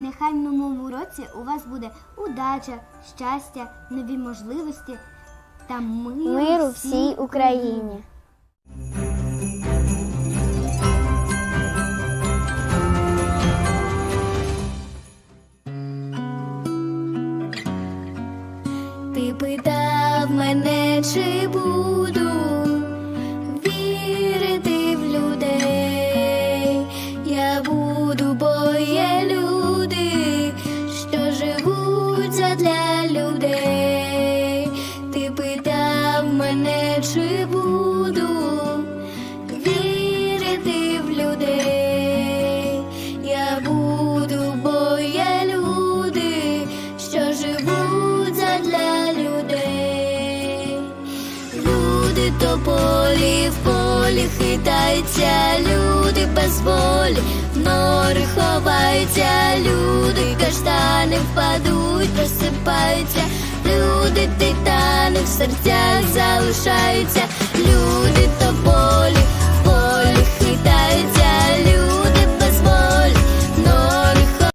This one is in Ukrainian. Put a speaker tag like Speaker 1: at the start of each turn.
Speaker 1: Нехай в новому році у вас буде удача, щастя, нові можливості та миру,
Speaker 2: Миру всій Україні.
Speaker 3: Ти питав мене, чи буду вірити в людей. Я буду, бо чи вірити в людей. Я буду, бо є люди, що живуть задля людей. Люди тополі в полі хитаються, люди без волі, нори ховаються, люди каштани впадуть, просипаються, люди титани в серцях залишаються,